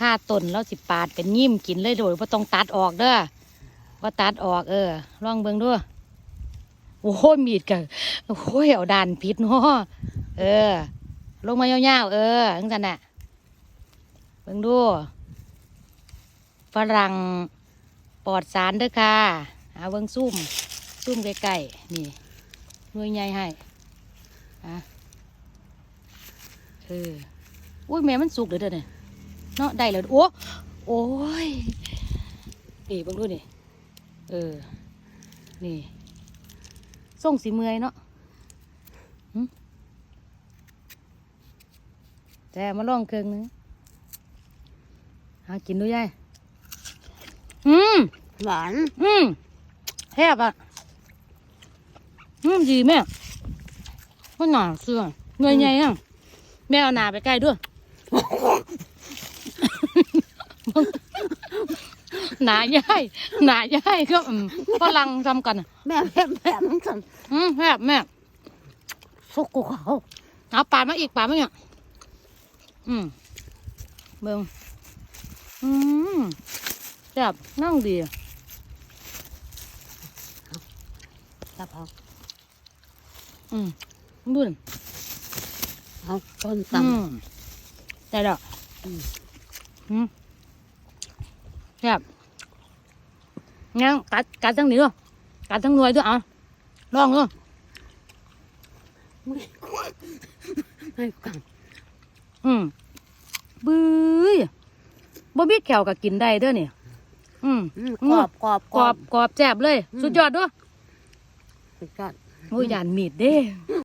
ค่าต้นแล้วสิปาดเป็นยิ้มกินเลยโดยว่าต้องตัดออกเด้อว่าตัดออกเออลองเบิ่งดูโอ้โหมีดกันโอ้โหเอาดานพิษเนาะเออ ลงมายาวๆเออจังซั่นน่ะเบิ่งดูฝรั่งปลอดสารเด้อค่ะเอาเบิ่งซุ่มซุ่มใกล้ๆนี่หน่วยใหญ่ให้อะเอออุ้ยแม่มันสุกเด้อเด้อเนี่ย เนาะได้แล้วโอ้โอ้ยนี่เบิ่งดูนี่เออ นี่ส่งสีเมื่อยเนาะหึแต่มาลองเครื่องนึงหากินดูยายอืมหวานอืมแทบอะอืมดีแม่ก็หนาเสื่อเงยใหญ่อะแม่เอาหนาไปใกล้ด้วย หนาย่ายหนาย่ายก็อืมฝรั่งทำกันอะแม่แม่แม่มันสั่นอืมแม่แม่สุกกูเขาเอาปลามาอีกปลามาเนี่ยอืมเบิ่งอืมแซ่บนั่งดีอะจับเอาอืมดูดิเอาต้นอืตำมได้ดอกอืม อืมแซ่บงั้นกัดกัดทั้งนี้ด้วยกัดทั้งหน่วยด้วยเอะลองด้วยให้กันอืมบื้อบ่มีแขวก็กินได้เด้อเนี่ยอืมอืมกรอบกรอบกรอบกรอบแซ่บเลยอืมสุดยอดด้วยสุดยอดโอ้ยยานมีดเด้